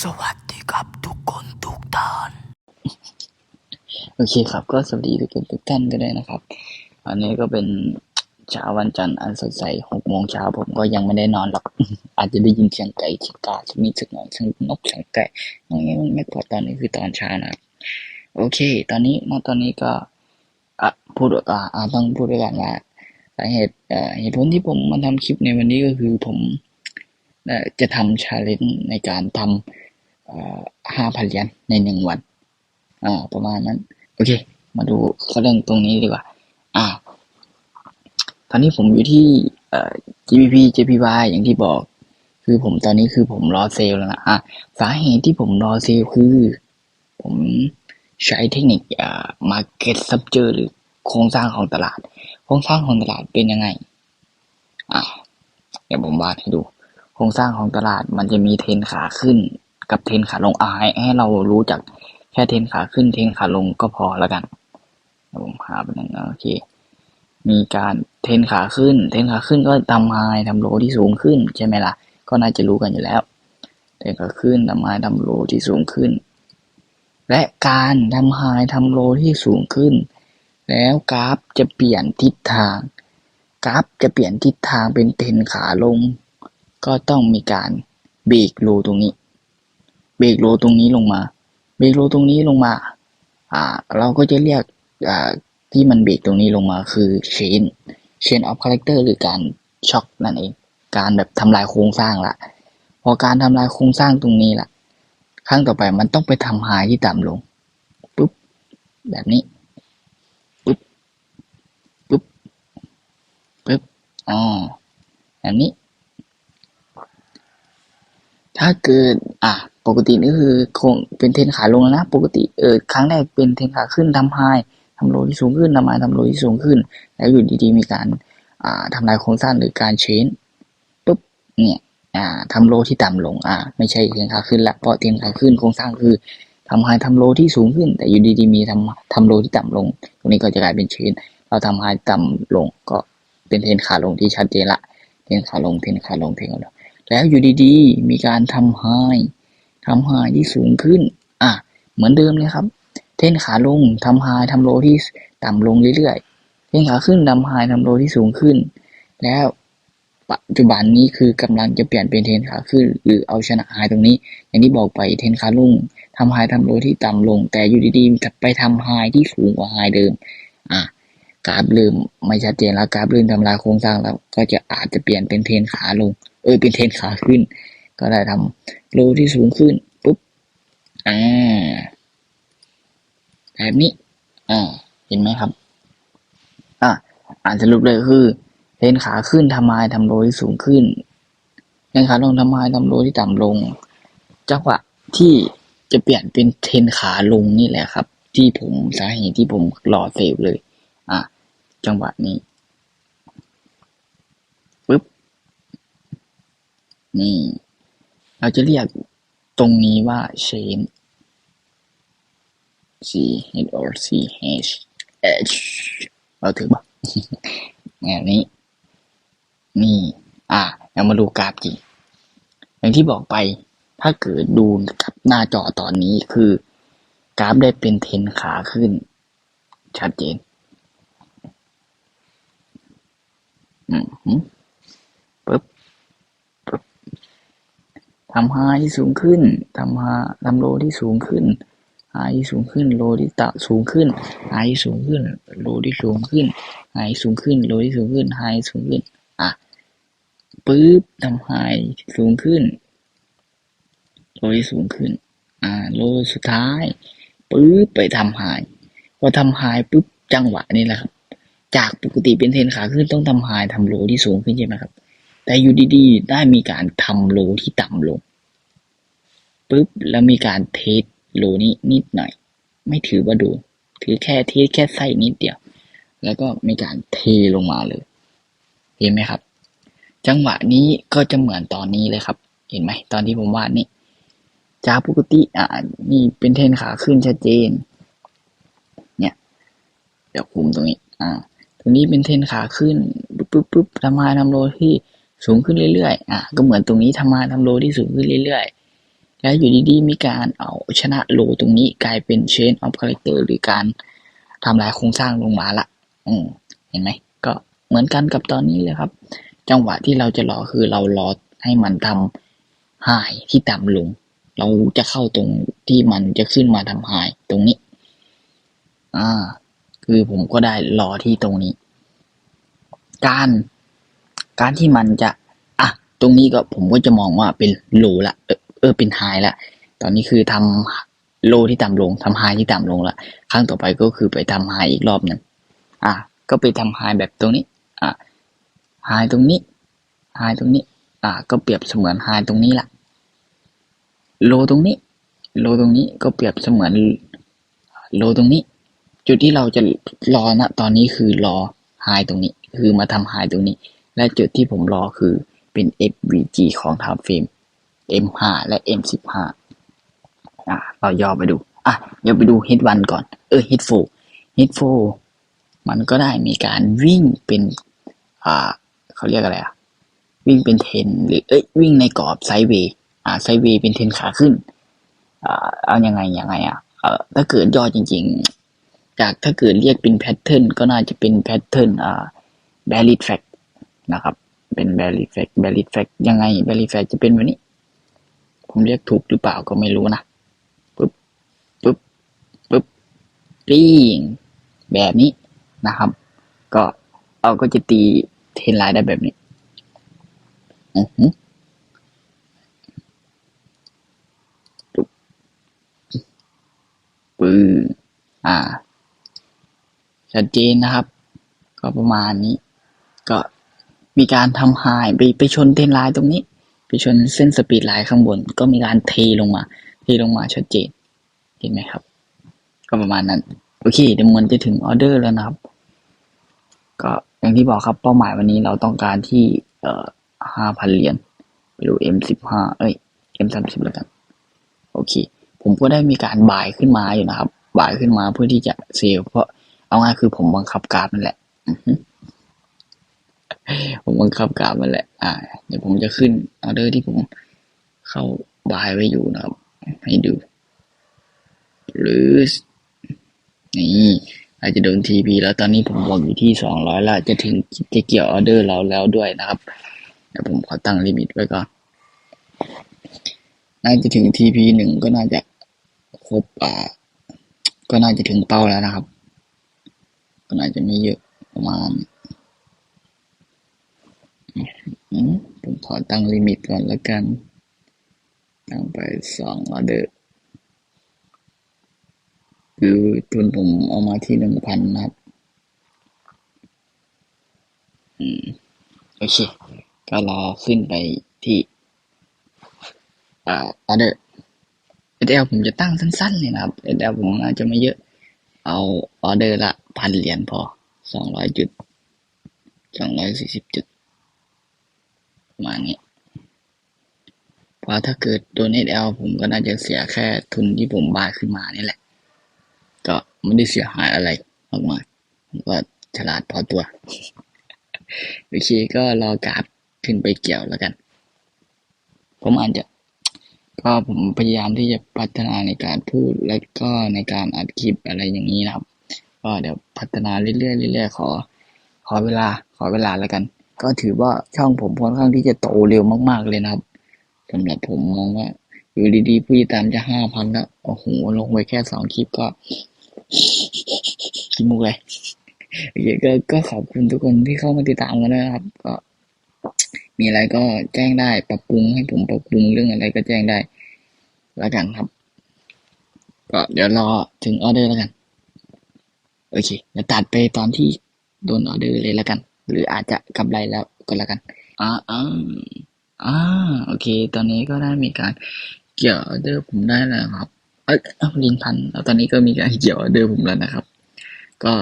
สวัสดีครับทุกคนทุกท่าน โอเคครับ ก็สวัสดีทุกคนทุกท่านกันด้วยนะครับ อันนี้ก็เป็นเช้าวันจันทร์อันสดใสหกโมงเช้าผมก็ยังไม่ได้นอนหรอก อาจจะได้ยินเสียงไก่ชิกาสักนิสักหน่อยเสียงนกเสียงไก่ตรงนี้ยมันไม่พอตอนนี้คือตอนเช้านะโอเค ตอนนี้ณตอนนี้ก็อะพูดอ่าต้องพูดด้วยกันว่าสาเหตุเหตุผลที่ผมมาทำคลิปในวันนี้ก็คือผม จะทำชาเลนจ์ในการทำห้าพันเหรียญในหนึ่งวัน อ่า ประมาณนั้น โอเค มาดูเขาเรื่องตรงนี้ดีกว่า อ่า ตอนนี้ผมอยู่ที่ GPP JPY อย่างที่บอก คือผมตอนนี้คือผมรอเซลแล้วนะอะสาเหตุที่ผมรอเซลคือ ผมใช้เทคนิคอ่า market structure หรือโครงสร้างของตลาด โครงสร้างของตลาดเป็นยังไง อะเดี๋ยวผมวาดให้ดู ครงสร้างของตลาดมันจะมีเทรนขาขึ้นกับเทรนขาลงอ่าให้เรารู้จักแค่เทรนขาขึ้นเทรนขาลงก็พอแล้วกันผมหาเป็นอย่งโอเค มีการเทรนขาขึ้น เทรนขาขึ้นก็ทำไฮทำโลที่สูงขึ้นใช่ไหมล่ะ ก็น่าจะรู้กันอยู่แล้ว เทรนขาขึ้นทำไฮทำโลที่สูงขึ้น และการทำไฮทำโลที่สูงขึ้น แล้วกราฟจะเปลี่ยนทิศทาง กราฟจะเปลี่ยนทิศทางเป็นเทรนขาลง ก็ต้องมีการเบรกโลตรงนี้ เบรกโลตรงนี้ลงมา เบรกโลตรงนี้ลงมา อ่า เราก็จะเรียก อ่า ที่มันเบรกตรงนี้ลงมาคือ chain chain of character หรือการช็อกนั่นเอง การแบบทำลายโครงสร้างละ พอการทำลายโครงสร้างตรงนี้ละครั้งต่อไปมันต้องไปทำไฮที่ต่ำลง ปุ๊บ แบบนี้ ปุ๊บ ปุ๊บ ปุ๊บ อ๋อ แบบนี้ ถ้าเกิดอะปกตินี่คือคงเป็นเทนขาลงแล้วนะปกติเออครั้งแรกเป็นเทนขาขึ้นทำไฮทำโลที่สูงขึ้นทำไฮทำโลที่สูงขึ้น แล้วอยู่ดีๆมีการอ่าทำลายโครงสร้างหรือการเชนปุ๊บเนี่ยอ่าทำโลที่ต่ำลงอ่าไม่ใช่เทนขาขึ้นละเพราะเทนขาขึ้นโครงสร้างคือทำไฮทำโลที่สูงขึ้น แต่อยู่ดีๆมีทำทำโลที่ต่ำลง ตรงนี้ก็จะกลายเป็นเชนเราทำไฮต่ำลงก็เป็นเทนขาลงที่ชัดเจนละเทนขาลงเทนขาลงเทนขาลง แล้วอยู่ดีๆ มีการทำไฮทำไฮที่สูงขึ้น อะ เหมือนเดิมเลยครับ เทรนขาลงทำไฮทำโลที่ต่ำลงเรื่อยๆ เทรนขาขึ้นทำไฮทำโลที่สูงขึ้น แล้วปัจจุบันนี้คือกำลังจะเปลี่ยนเป็นเทนขาขึ้น หรือเอาชนะไฮตรงนี้ อย่างที่บอกไปเทนขาลงทำไฮทำโลที่ต่ำลง แต่อยู่ดีๆกลับไปทำไฮที่สูงกว่าไฮเดิม อะกราฟเริ่มไม่ชัดเจนแล้วกราฟเริ่มทำลายโครงสร้างแล้วก็จะอาจจะเปลี่ยนเป็นเทนขาลง เออเป็นเทรนขาขึ้น ก็ได้ทำโลที่สูงขึ้นปุ๊บอ่าแบบนี้อ่าเห็นไหมครับ อ่าอ่านสรุปเลยคือเทรนขาขึ้นทำไมทำโลที่สูงขึ้นเทรนขาลงทำไมทำโลที่ต่ำลงจังหวะที่จะเปลี่ยนเป็นเทรนขาลงนี่แหละครับ ที่ผมสาเหตุที่ผมรอเซลล์เลย อะจังหวะนี้ปึ๊บ นี่ เราจะเรียกตรงนี้ว่า chain C H or C H H เราถือป่ะแบบนี้ นี่ อะเรามาดูกราฟจริง อย่างที่บอกไป ถ้าเกิดดูกับหน้าจอตอนนี้คือกราฟได้เป็นเทนขาขึ้น ชัดเจน อืมปึ๊บ ทำไฮที่สูงขึ้นทำไฮทำโลที่สูงขึ้นไฮที่สูงขึ้นโลที่ต่ำสูงขึ้นไฮที่สูงขึ้นโลที่สูงขึ้นไฮสูงขึ้นโลที่สูงขึ้นไฮสูงขึ้นอะปึ๊บทำไฮสูงขึ้นโลที่สูงขึ้นอ่าโลสุดท้ายปึ๊บไปทำไฮพอทำไฮปุ๊บจังหวะนี้แหละครับจากปกติเป็นเทรนขาขึ้นต้องทำไฮทำโลที่สูงขึ้นใช่ไหมครับ แต่อยู่ดีๆ ได้มีการทำโลที่ต่ำลงปุ๊บแล้วมีการเทสโลนี้นิดหน่อย ไม่ถือว่าโดนถือแค่เทสแค่ไส้นิดเดียว แล้วก็มีการเทลงมาเลย เห็นไหมครับ จังหวะนี้ก็จะเหมือนตอนนี้เลยครับ เห็นไหมตอนที่ผมวาดนี่จากปกติอ่านี่เป็นเทนขาขึ้นชัดเจน เนี่ยเดี๋ยวคุมตรงนี้ อ่า ตรงนี้เป็นเทนขาขึ้นปุ๊บปุ๊บปุ๊บทำมาทำโลที่ สูงขึ้นเรื่อยๆ อะ ก็เหมือนตรงนี้ทำมาทำโลที่สูงขึ้นเรื่อยๆ แล้วอยู่ดีๆ มีการเอาชนะโลตรงนี้กลายเป็น chain of character หรือการทำลายโครงสร้างลงมาละ อืม เห็นไหม ก็เหมือนกันกับตอนนี้เลยครับ จังหวะที่เราจะรอคือเรารอให้มันทำ high ที่ต่ำลง เราจะเข้าตรงที่มันจะขึ้นมาทำ high ตรงนี้ อ่า คือผมก็ได้รอที่ตรงนี้ การ การที่มันจะ อะ ตรงนี้ก็ผมก็จะมองว่าเป็นโลละ เออเออเป็นไฮละตอนนี้คือทำโลที่ต่ำลงทำไฮที่ต่ำลงละครั้งต่อไปก็คือไปทำไฮอีกรอบหนึ่งอะ ก็ไปทำไฮแบบตรงนี้ อะไฮตรงนี้ไฮตรงนี้ อะ ก็เปรียบเสมือนไฮตรงนี้ละโลตรงนี้ โลตรงนี้ก็เปรียบเสมือนโลตรงนี้ จุดที่เราจะรอนะตอนนี้คือรอไฮตรงนี้ คือมาทำไฮตรงนี้ และจุดที่ผมรอคือเป็น FVG ของ time frame M5 และ M15 อะเราย่อไปดู อะเดี๋ยวไปดู Hit 1ก่อน เออ Hit 4 Hit 4มันก็ได้มีการวิ่งเป็น อ่าเขาเรียกอะไรอะ วิ่งเป็นเทนหรือเอ้ยวิ่งในกรอบไซด์เวย์อ่าไซด์เวย์เป็นเทนขาขึ้น อ่าเอายังไงยังไงอะเออถ้าเกิดย่อจริง ๆ จากถ้าเกิดเรียกเป็นแพทเทิร์นก็น่าจะเป็นแพทเทิร์นอ่า valid fact นะครับ เป็น valid fact valid fact ยังไง valid fact จะเป็นแบบนี้ ผมเรียกถูกหรือเปล่าก็ไม่รู้นะปึ๊บปึ๊บปึ๊บปิ้งแบบนี้นะครับ ก็เราก็จะตีเทนไลน์ได้แบบนี้อือหือปึ๊บปื้ออ่าชัดเจนนะครับ ก็ประมาณนี้ ก็ มีการทำไฮไปไปชนเทนไลน์ตรงนี้ ไปชนเส้นสปีดไลน์ข้างบน ก็มีการเทลงมา เทลงมาชัดเจนเห็นไหมครับ ก็ประมาณนั้น โอเคเดี๋ยวมันจะถึงออเดอร์แล้วนะครับ ก็อย่างที่บอกครับเป้าหมายวันนี้เราต้องการที่เอ่อห้าพันเหรียญไปดู M สิบห้าเอ้ย M สามสิบแล้วกัน โอเค ผมก็ได้มีการบายขึ้นมาอยู่นะครับ บายขึ้นมาเพื่อที่จะเซลเพราะเอาง่ายคือผมบังคับกราฟนั่นแหละ อือ ผมบังคับกราฟนั่นแหละ อ่า เดี๋ยวผมจะขึ้นออเดอร์ที่ผมเข้าบายไว้อยู่นะครับ ให้ดู หรือ นี่อาจจะโดนทีพีแล้วตอนนี้ผมบอกอยู่ที่สองร้อยแล้วจะถึงจะเกี่ยวออเดอร์เราแล้วด้วยนะครับเดี๋ยวผมขอตั้งลิมิตไว้ก่อน น่าจะถึงทีพีหนึ่งก็น่าจะครบอ่า ก็น่าจะถึงเป้าแล้วนะครับ ก็น่าจะไม่เยอะประมาณ ผมขอตั้งลิมิตก่อนแล้วกัน ตั้งไปสองออเดอร์คือทุนผมเอามาที่หนึ่งพันนะครับ อืม โอเค ก็รอขึ้นไปที่อ่าออเดอร์เอเดลผมจะตั้งสั้นๆเลยนะครับเอลผมอาจจะไม่เยอะ เอาออเดอร์ละพันเหรียญพอสองร้อยจุดสองร้อยสี่สิบจุด ประมาณนี้ เพราะถ้าเกิดโดนเอลผมก็น่าจะเสียแค่ทุนที่ผมบายขึ้นมานี่แหละ ก็ไม่ได้เสียหายอะไรมากมายผมก็ฉลาดพอตัวโอเคก็รอกราฟขึ้นไปเกี่ยวแล้วกัน ผมอาจจะก็ผมพยายามที่จะพัฒนาในการพูดและก็ในการอัดคลิปอะไรอย่างนี้นะครับ ก็เดี๋ยวพัฒนาเรื่อยๆเรื่อยๆขอ ขอเวลา ขอเวลาแล้วกัน ก็ถือว่าช่องผมค่อนข้างที่จะโตเร็วมากๆเลยนะครับสำหรับผมมองว่า อยู่ดีๆผู้ติดตามจะห้าพันแล้วโอ้โหลงไปแค่สองคลิปก็คิดมุกเลยโอเคก็ก็ขอบคุณทุกคนที่เข้ามาติดตามกันนะครับ ก็ มีอะไรก็แจ้งได้ปรับปรุงให้ผมปรับปรุงเรื่องอะไรก็แจ้งได้แล้วกันครับ ก็เดี๋ยวรอถึงออเดอร์แล้วกัน โอเคเดี๋ยวตัดไปตอนที่โดนออเดอร์เลยแล้วกัน หรืออาจจะกำไรแล้วก็แล้วกันอ่าอ่าอ่าโอเค ตอนนี้ก็ได้มีการเกี่ยวเดอร์ผมได้แล้วครับ เอ้ยเอาลินพันแล้วตอนนี้ก็มีการเกี่ยวเดอร์ผมแล้วนะครับ ก็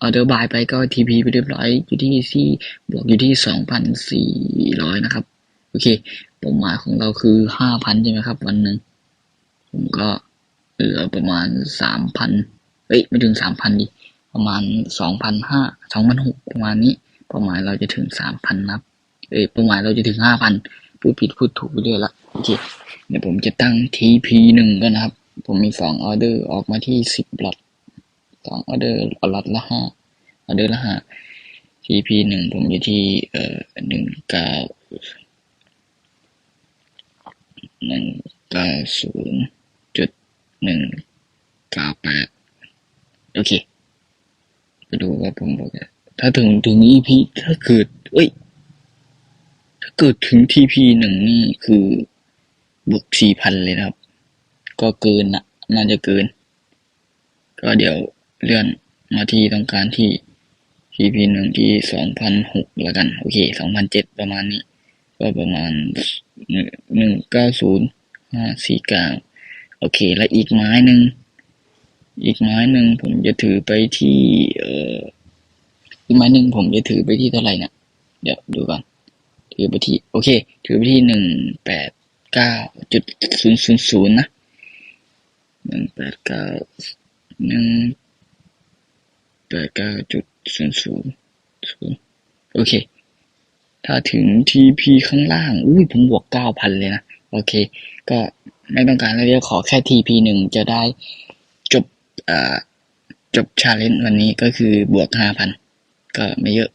ออเดอร์บายไปก็ทีพีไปเรียบร้อยอยู่ที่ที่บวกอยู่ที่สองพันสี่ร้อยนะครับ โอเคเป้าหมายของเราคือห้าพันใช่ไหมครับ วันหนึ่งผมก็เหลือประมาณสามพันเอ้ยไม่ถึงสามพันดิประมาณสองพันห้าสองพันหกประมาณนี้ เป้าหมายเราจะถึงสามพันนับ เอ้ยเป้าหมายเราจะถึงห้าพันพูดผิดพูดถูกไปเรื่อยละโอเคเดี๋ยวผมจะตั้ง TP หนึ่งกันนะครับ ผมมีสองออเดอร์ออกมาที่สิบล็อตสองออเดอร์ล็อตละห้าออเดอร์ละห้า TP หนึ่งผมอยู่ที่เอ่อหนึ่งเก้าหนึ่งเก้าศูนย์จุดหนึ่งเก้าแปดโอเค ไปดูว่าผมบอกอะ ถ้าถึงถึง EP ถ้าเกิด เอ้ย ถ้าเกิดถึง TP หนึ่งนี่คือบวกสี่พันเลยนะครับ ก็เกินนะน่าจะเกิน ก็เดี๋ยวเลื่อนมาที่ต้องการที่ TP หนึ่งที่สองพันหกแล้วกัน โอเคสองพันเจ็ดประมาณนี้ ก็ประมาณหนึ่งเก้าศูนย์ห้าสี่เก้าโอเค แล้วอีกไม้หนึ่ง อีกไม้หนึ่งผมจะถือไปที่ เอ่อ อีกไม้หนึ่งผมจะถือไปที่เท่าไหร่เนี่ยเดี๋ยวดูก่อนถือไปที่โอเค ถือไปที่หนึ่งแปดเก้าจุดศูนย์ศูนย์ศูนย์นะหนึ่งแปดเก้าหนึ่งแปดเก้าจุดศูนย์ศูนย์ศูนย์โอเค ถ้าถึง TP ข้างล่าง อุ้ยผมบวกเก้าพันเลยนะ โอเค ก็ไม่ต้องการอะไรเดียวขอแค่ TP หนึ่งจะได้จบอ่าจบชาเลนจ์วันนี้ก็คือบวกห้าพัน ก็ไม่เยอะ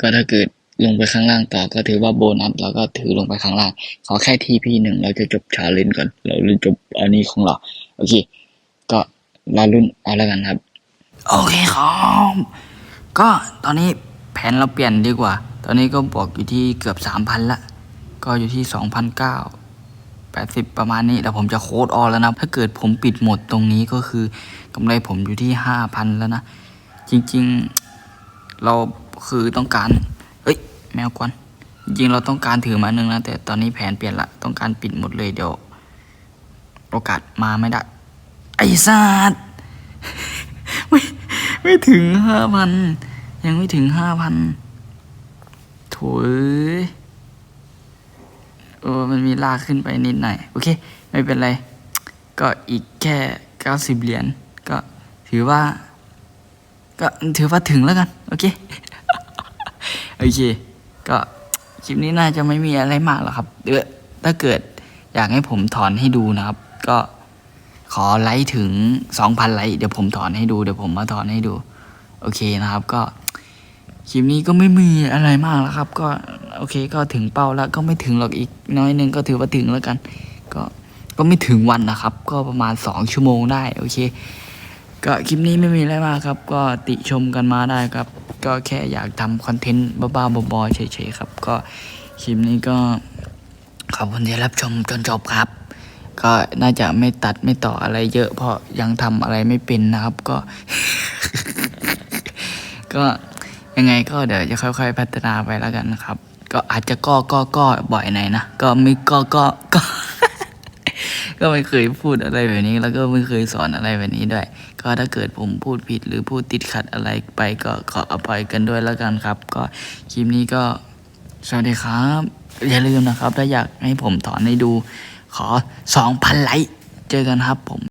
ก็ถ้าเกิดลงไปข้างล่างต่อก็ถือว่าโบนัสเราก็ถือลงไปข้างล่าง ขอแค่ TP หนึ่งเราจะจบชาเลนจ์ก่อน เราจะจบอันนี้ของเรา โอเค ก็รอรุ่นเอาแล้วกันครับ โอเคครับก็ตอนนี้แผนเราเปลี่ยนดีกว่า ตอนนี้ก็บอกอยู่ที่เกือบสามพันละ ก็อยู่ที่สองพันเก้าแปดสิบประมาณนี้แล้วผมจะโค้ดออแล้วนะ ถ้าเกิดผมปิดหมดตรงนี้ก็คือกำไรผมอยู่ที่ห้าพันแล้วนะ จริง ๆ เราคือต้องการเอ้ย แมวกวนจริงเราต้องการถือมาหนึ่งนะแต่ตอนนี้แผนเปลี่ยนละ ต้องการปิดหมดเลยเดี๋ยว โอกาสมาไม่ได้ ไอ้สัตว์ไม่ไม่ถึงห้าพันยังไม่ถึงห้าพันโถยโอ้มันมีลากขึ้นไปนิดหน่อย โอเค ไม่เป็นไร ก็อีกแค่เก้าสิบเหรียญก็ถือว่า ก็ถือว่าถึงแล้วกัน โอเค โอเค ก็คลิปนี้น่าจะไม่มีอะไรมากหรอกครับเดี๋ยวถ้าเกิดอยากให้ผมถอนให้ดูนะครับ ก็ขอไลค์ถึงสองพันไลค์ เดี๋ยวผมถอนให้ดู เดี๋ยวผมมาถอนให้ดู โอเคนะครับ ก็คลิปนี้ก็ไม่มีอะไรมากแล้วครับ ก็โอเคก็ถึงเป้าแล้ว ก็ไม่ถึงหรอกอีกน้อยนึงก็ถือว่าถึงแล้วกัน ก็ก็ไม่ถึงวันนะครับ ก็ประมาณสองชั่วโมงได้ โอเค ก็คลิปนี้ไม่มีอะไรมากครับ ก็ติชมกันมาได้ครับ ก็แค่อยากทำคอนเทนต์บ้าๆบอๆเฉยๆครับ ก็คลิปนี้ก็ขอบคุณที่รับชมจนจบครับ ก็น่าจะไม่ตัดไม่ต่ออะไรเยอะ เพราะยังทำอะไรไม่เป็นนะครับ ก็ ก็ยังไงก็เดี๋ยวจะค่อย ๆ พัฒนาไปแล้วกันนะครับ ก็อาจจะก็ก็ก็บ่อยหน่อยนะ ก็ไม่ก็ก็ก็ ก็ไม่เคยพูดอะไรแบบนี้ แล้วก็ไม่เคยสอนอะไรแบบนี้ด้วย ก็ถ้าเกิดผมพูดผิดหรือพูดติดขัดอะไรไปก็ขออภัยกันด้วยแล้วกันครับ ก็คลิปนี้ก็สวัสดีครับ อย่าลืมนะครับ ถ้าอยากให้ผมถอนให้ดู ขอ 2,000 ไลค์ เจอกันครับผม